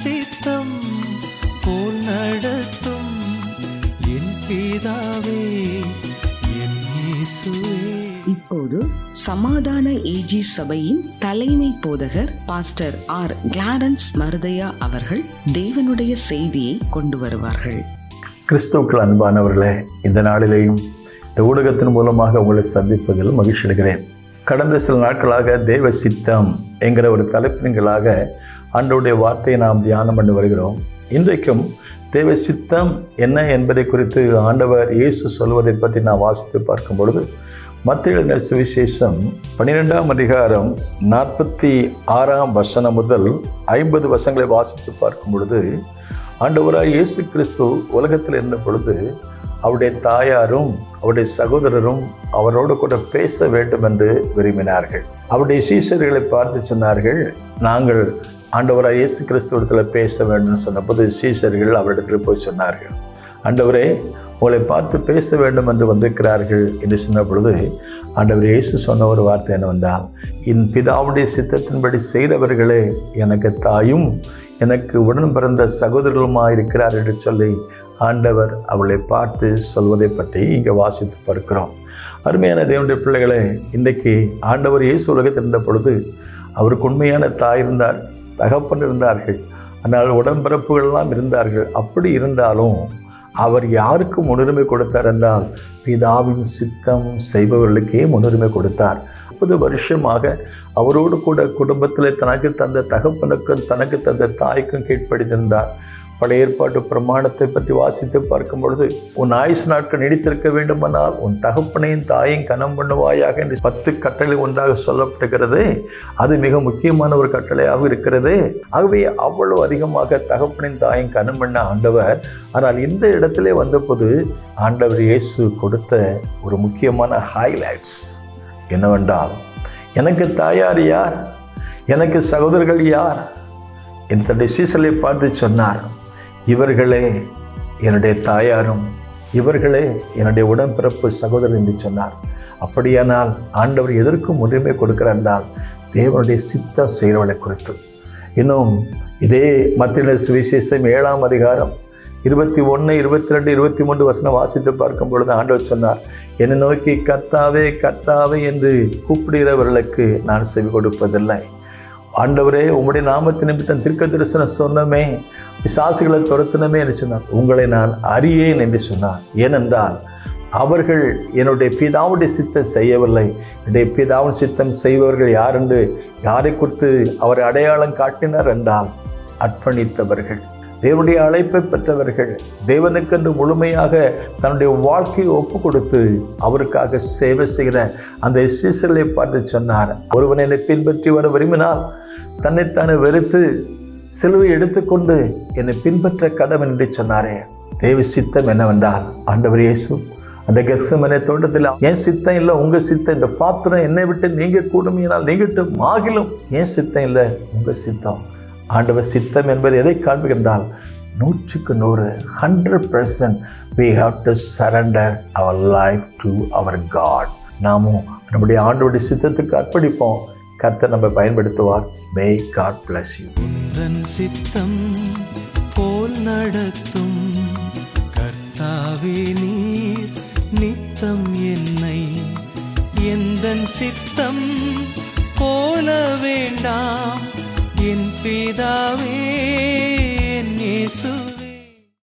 சித்தம் போல் நடத்தும் என் பிதாவே என் இயேசுவே. இப்போது சமாதான ஏஜி சபையின் தலைமை போதகர் பாஸ்டர் ஆர் கிளாரன்ஸ் மருதையா அவர்கள் தேவனுடைய செய்தியை கொண்டு வருவார்கள். கிறிஸ்துவுக்கள் அன்பானவர்களே இந்த நாளிலேயும் இந்த ஊடகத்தின் மூலமாக உங்களை சந்திப்பதில் மகிழ்ச்சி அடைகிறேன் கடந்த சில நாட்களாக தேவ சித்தம் என்கிற ஒரு தலைப்பின்களாக ஆண்டவருடைய வார்த்தையை நாம் தியானம் பண்ணி வருகிறோம். இன்றைக்கும் தேவ சித்தம் என்ன என்பதை குறித்து ஆண்டவர் இயேசு சொல்வதை பற்றி நான் வாசித்து பார்க்கும் பொழுது மத்திய சுவிசேஷம் பன்னிரெண்டாம் அதிகாரம் நாற்பத்தி ஆறாம் வசனம் முதல் ஐம்பது வசங்களை வாசித்து பார்க்கும் பொழுது ஆண்டவராக இயேசு கிறிஸ்து உலகத்தில் இருந்த பொழுது அவருடைய தாயாரும் அவருடைய சகோதரரும் அவரோடு கூட பேச வேண்டும் என்று விரும்பினார்கள். அவருடைய சீசர்களை பார்த்து சொன்னார்கள் நாங்கள் ஆண்டவராக இயேசு கிறிஸ்துவத்தில் பேச வேண்டும் சொன்னபோது சீசர்கள் அவரிடத்தில் போய் சொன்னார்கள். ஆண்டவரே உங்களை பார்த்து பேச வேண்டும் என்று வந்திருக்கிறார்கள் என்று சொன்ன பொழுது ஆண்டவர் இயேசு சொன்ன ஒரு வார்த்தை என்னவென்றால் என் பிதாவுடைய சித்தத்தின்படி செய்தவர்களே எனக்கு தாயும் எனக்கு உடன் பிறந்த சகோதரர்களுமாக இருக்கிறார் என்று சொல்லி ஆண்டவர் அவளை பார்த்து சொல்வதை பற்றி இங்கே வாசித்து பார்க்கிறோம். அருமையான தேவனுடைய பிள்ளைகளே இன்றைக்கு ஆண்டவர் இயேசு உலகத்தில் இருந்த பொழுது அவருக்கு உண்மையான தாய் இருந்தார். தகப்பன் இருந்தார்கள் ஆனால் உடன்பிறப்புகள்லாம் இருந்தார்கள். அப்படி இருந்தாலும் அவர் யாருக்கு முன்னுரிமை கொடுத்தார் என்றால் பிதாவின் சித்தம் செய்பவர்களுக்கே முன்னுரிமை கொடுத்தார். முப்பது வருஷமாக அவரோடு கூட குடும்பத்தில் தனக்கு தந்த தகப்பனுக்கும் தனக்கு தந்த தாய்க்கும் கீழ்ப்படிந்திருந்தார். பழைய ஏற்பாட்டு பிரமாணத்தை பற்றி வாசித்து பார்க்கும் பொழுது உன் ஆயுசு நாட்கள் நீடித்திருக்க வேண்டுமானால் உன் தகப்பனையும் தாயும் கனம் பண்ணுவாயாக என்று பத்து கட்டளை ஒன்றாக சொல்லப்படுகிறது அது மிக முக்கியமான ஒரு கட்டளையாக இருக்கிறது. ஆகவே அவ்வளவு அதிகமாக தகப்பனின் தாயும் கனம் பண்ண ஆண்டவர் ஆனால் இந்த இடத்திலே வந்தபோது ஆண்டவர் இயேசு கொடுத்த ஒரு முக்கியமான ஹைலைட்ஸ் என்னவென்றால் எனக்கு தாயார் யார்? எனக்கு சகோதரர்கள் யார்? என் தன்னுடைய சீசலை பார்த்து சொன்னார். இவர்களே என்னுடைய தாயாரும் இவர்களே என்னுடைய உடன்பிறப்பு சகோதரர் என்று சொன்னார். அப்படியானால் ஆண்டவர் எதற்கும் உரிமை கொடுக்கிறார் என்றால் தேவனுடைய சித்தம் செய்கிறவளை குறித்து. இன்னும் இதே மத்திய சுவிசேஷம் ஏழாம் அதிகாரம் இருபத்தி ஒன்று இருபத்தி ரெண்டு இருபத்தி மூன்று வசனம் வாசித்து பார்க்கும் பொழுது ஆண்டவர் சொன்னார் என்னை நோக்கி கத்தாவே கத்தாவே என்று கூப்பிடுகிறவர்களுக்கு நான் செவி கொடுப்பதில்லை. ஆண்டவரே உம்முடைய நாமத்தை நிமித்தம் திருக்க தரிசனம் சொன்னமே விசாசுகளை துரத்தினமே என்று சொன்னார். உங்களை நான் அறியேன் என்று சொன்னார். ஏனென்றால் அவர்கள் என்னுடைய பிதாவுடைய சித்தம் செய்யவில்லை. என்னுடைய பிதாவின் சித்தம் செய்பவர்கள் யார் என்று யாரை குறித்து அவர் அடையாளம் காட்டினார் என்றால் அர்ப்பணித்தவர்கள் தேவனுடைய அழைப்பை பெற்றவர்கள் தேவனுக்கென்று முழுமையாக தன்னுடைய வாழ்க்கையை ஒப்பு கொடுத்து அவருக்காக சேவை செய்கிற அந்த சீசர்களை பார்த்து சொன்னார். ஒருவன் என்னை பின்பற்றி வர விரும்பினால் தன்னைத்தானே வெறுத்து சிலுவை எடுத்துக்கொண்டு என்னை பின்பற்ற கடவுள் என்று சொன்னாரே. தேவ சித்தம் என்னவென்றால் ஆண்டவர் இயேசு அந்த கெத்சமனை தோட்டத்தில் என் சித்தம் இல்லை உங்க சித்தம். இந்த பாத்திரம் என்னை விட்டு நீங்க கூடுமையினால் நீங்கிட்டு மாகிலும் என் சித்தம் இல்லை உங்கள் சித்தம். ஆண்டவர் சித்தம் என்பது எதை காண்பிக்கின்றால் நூற்றுக்கு நூறு hundred percent we have to surrender our life to our God நாமும் நம்முடைய ஆண்டோடைய சித்தத்துக்கு அர்ப்பணிப்போம். கர்த்தர் நம்ம பயன்படுத்துவார். மே காட் பிளஸ் யூ சித்தம் போல் நடத்தும். கர்த்தாவே நீர் நித்தம் என்னை. எந்த சித்தம் போல வேண்டாம். என் பிதாவே நேசு